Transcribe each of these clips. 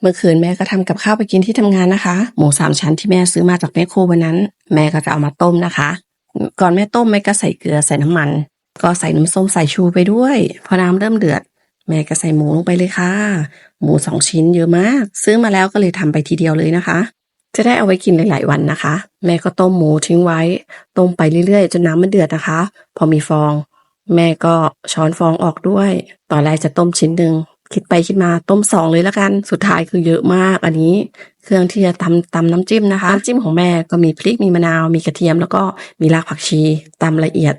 เมื่อคืนแม่ก็ทำกับข้าวไปกินที่ทำงานนะคะ หมูสามชั้นที่แม่ซื้อมาจากแม่โครวันนั้น แม่ก็จะเอามาต้มนะคะ ก่อนแม่ต้มแม่ก็ใส่เกลือใส่น้ำมัน ก็ใส่น้ำส้มสายชูไปด้วย พอน้ำเริ่มเดือด แม่ก็ใส่หมูลงไปเลยค่ะ หมูสองชิ้นเยอะมาก ซื้อมาแล้วก็เลยทำไปทีเดียวเลยนะคะ จะได้เอาไว้กินหลาย ๆ วันนะคะ แม่ก็ต้มหมูทิ้งไว้ ต้มไปเรื่อย ๆ จนน้ำมันเดือดนะคะ พอมีฟอง แม่ก็ช้อนฟองออกด้วย ตอนแรกจะต้มชิ้นหนึ่ง คิดไปคิดมาต้มสองเลยละกัน สุดท้ายคือเยอะมากอันนี้ เครื่องที่จะตำตำน้ำจิ้มนะคะน้ำจิ้มของแม่ก็มีพริกมีมะนาว มีกระเทียม แล้วก็มีรากผักชีตำละเอียด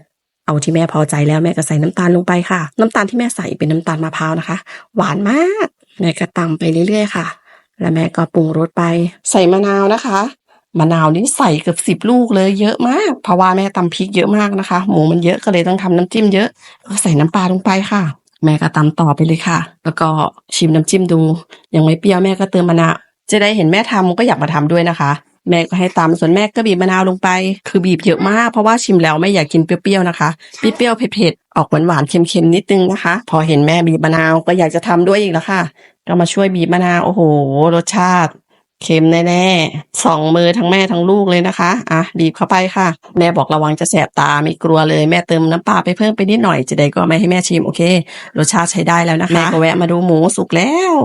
เอาที่แม่พอใจแล้วแม่ก็ใส่น้ำตาลลงไปค่ะ น้ำตาลที่แม่ใส่เป็นน้ำตาลมะพร้าวนะคะ หวานมากแม่ก็ตำไปเรื่อยๆค่ะ แล้วแม่ก็ปรุงรสไป ใส่มะนาวนะคะมะนาวนี่ใส่เกือบสิบลูกเลยเยอะมากเพราะว่าแม่ตำพริกเยอะมากนะคะ หมูมันเยอะก็เลยต้องทำน้ำจิ้มเยอะก็ใส่น้ำปลาลงไปค่ะ แม่ก็ตำต่อไปเลยค่ะ แล้วก็ชิมน้ำจิ้มดู ยังไม่เปรี้ยวแม่ก็เติมมะนาวจะได้เห็นแม่ทำก็อยากมาทำด้วยนะคะ แม่ก็ให้ตำส่วนแม่ก็บีบมะนาวลงไป คือบีบเยอะมากเพราะว่าชิมแล้วไม่อยากกินเปรี้ยวๆนะคะเปรี้ยวๆเผ็ดๆออกหวานๆเค็มๆนิดนึงนะคะ พอเห็นแม่บีบมะนาวก็อยากจะทำด้วยอีกแล้วค่ะ ก็มาช่วยบีบมะนาวโอ้โห รสชาติ เค็มแน่ๆสองมือทั้งแม่ทั้งลูกเลยนะคะ อะบีบเข้าไปค่ะ แม่บอกระวังจะแสบตาไม่กลัวเลย แม่เติมน้ำปลาไปเพิ่มไปนิดหน่อยจะได้ก็ไม่ให้แม่ชิมโอเค รสชาติใช้ได้แล้วนะคะ แม่ก็แวะมาดูหมูสุกแล้ว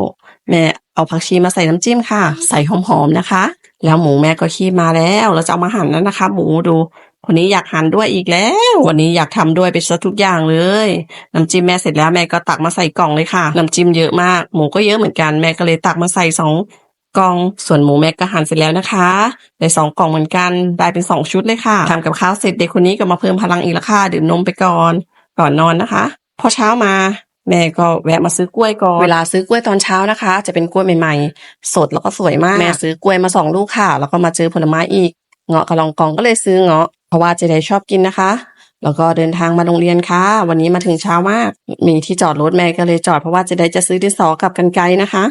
แม่เอาผักชีมาใส่น้ำจิ้มค่ะ ใส่หอมๆนะคะ แล้วหมูแม่ก็คีบมาแล้วเราจะเอามาหั่นแล้วนะคะ หมูดูคนนี้อยากหั่นด้วยอีกแล้ว วันนี้อยากทำด้วยไปซะทุกอย่างเลย น้ำจิ้มแม่เสร็จแล้วแม่ก็ตักมาใส่กล่องเลยค่ะ น้ำจิ้มเยอะมาก หมูก็เยอะเหมือนกันแม่ก็เลยตักมาใส่สอง กล่อง ส่วนหมูแม่ก็หั่นเสร็จแล้วนะคะได้สองกล่องเหมือนกันได้เป็นสองชุดเลยค่ะทำกับข้าวเสร็จเด็กคนนี้ก็มาเพิ่มพลังอีกแล้วค่ะดื่มนมไปก่อน ก่อนนอนนะคะ พอเช้ามาแม่ก็แวะมาซื้อกล้วยก่อน เวลาซื้อกล้วยตอนเช้านะคะ จะเป็นกล้วยใหม่ๆ สดแล้วก็สวยมาก แม่ซื้อกล้วยมาสองลูกค่ะ แล้วก็มาเจอผลไม้อีก เงาะกับลองกองก็เลยซื้อเงาะ เพราะว่าเจไดชอบกินนะคะ แล้วก็เดินทางมาโรงเรียนค่ะ วันนี้มาถึงเช้ามาก มีที่จอดรถแม่ก็เลยจอดเพราะว่าเจไดจะซื้อดินสอกับกันไกรนะคะ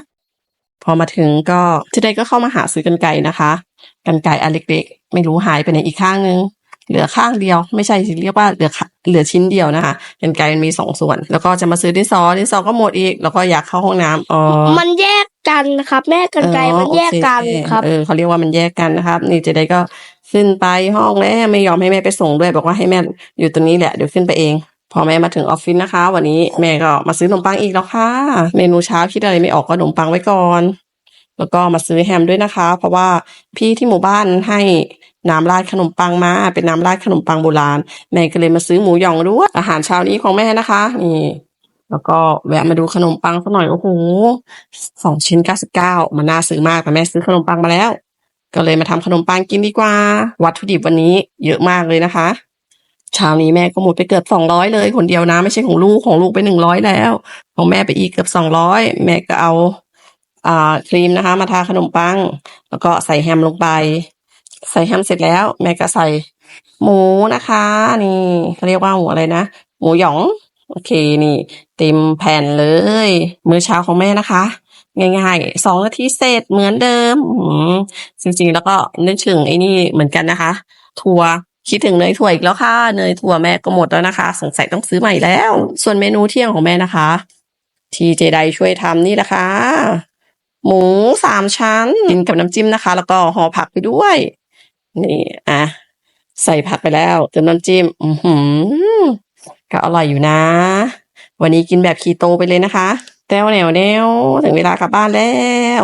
พอมาถึงก็เจไดก็เข้ามาหาซื้อกันไกรนะคะกันไกรอันเล็กๆ ไม่รู้หายไปไหนอีกข้างนึงเหลือข้างเดียว ไม่ใช่สิเรียกว่าเหลือขะเหลือชิ้นเดียวนะคะกันไกรมันมีสองส่วน แล้วก็จะมาซื้อดินสอดินสอก็หมดอีก แล้วก็อยากเข้าห้องน้ำอ๋อมันแยกกันครับ แม่กันไกลมันแยกกันอ๋อโอเครับเออเขาเรียกว่ามันแยกกันนะครับ นี่เจไดก็ขึ้นไปห้องแล้วไม่ยอมให้แม่ไปส่งด้วย บอกว่าให้แม่อยู่ตรงนี้แหละเดี๋ยวขึ้นไปเอง พอแม่มาถึงออฟฟิศนะคะ วันนี้แม่ก็มาซื้อขนมปังอีกแล้วค่ะ เมนูเช้าคิดอะไรไม่ออกก็ขนมปังไว้ก่อน แล้วก็มาซื้อแฮมด้วยนะคะ เพราะว่าพี่ที่หมู่บ้านให้น้ำราดขนมปังมา เป็นน้ำราดขนมปังโบราณ แม่ก็เลยมาซื้อหมูหยองด้วยอาหารเช้านี้ของแม่นะคะนี่แล้วก็แวะมาดูขนมปังสักหน่อยโอ้โหสองชิ้นเก้าสิบเก้ามันน่าซื้อมากแต่แม่ซื้อขนมปังมาแล้ว ก็เลยมาทำขนมปังกินดีกว่า วัตถุดิบวันนี้เยอะมากเลยนะคะ เช้านี้แม่ก็หมดไปเกือบสองร้อยเลยคนเดียวนะ ไม่ใช่ของลูกของลูกไปหนึ่งร้อยแล้ว ของแม่ไปอีกเกือบสองร้อยแม่ก็เอาอ่าครีมนะคะ มาทาขนมปัง แล้วก็ใส่แฮมลงไป ใส่แฮมเสร็จแล้ว แม่ก็ใส่หมูนะคะ นี่เขาเรียกว่าหมูอะไรนะหมูหยองโอเคนี่เต็มแผ่นเลย มื้อเช้าของแม่นะคะ ง่ายๆสองนาทีเสร็จเหมือนเดิมอืมจริงๆแล้วก็นึกถึงไอ้นี่เหมือนกันนะคะถั่ว คิดถึงเนยถั่วอีกแล้วค่ะ เนยถั่วแม่ก็หมดแล้วนะคะ สงสัยต้องซื้อใหม่แล้ว ส่วนเมนูเที่ยงของแม่นะคะ ที่เจไดช่วยทำนี่แหละค่ะหมูสามชั้นกินกับน้ำจิ้มนะคะ แล้วก็ห่อผักไปด้วย นี่อะใส่ผักไปแล้วเติมน้ำจิ้ม อือหือก็อร่อยอยู่นะ วันนี้กินแบบคีโตไปเลยนะคะ แต้วแนวแนวถึงเวลากลับบ้านแล้ว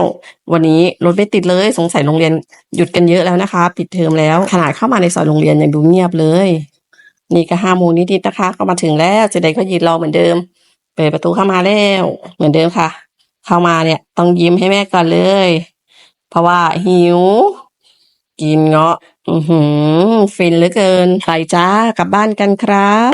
วันนี้รถไม่ติดเลยสงสัยโรงเรียนหยุดกันเยอะแล้วนะคะ ปิดเทอมแล้ว ขนาดเข้ามาในซอยโรงเรียนยังดูเงียบเลย นี่ก็ห้าโมงนิดๆนะคะ ก็มาถึงแล้วเจไดก็ยืนรอเหมือนเดิม เปิดประตูเข้ามาแล้วเหมือนเดิมค่ะ เข้ามาเนี่ยต้องยิ้มให้แม่ก่อนเลย เพราะว่าหิว กินเงาะ อือหือฟินเหลือเกินไปจ้ากลับบ้านกันครับ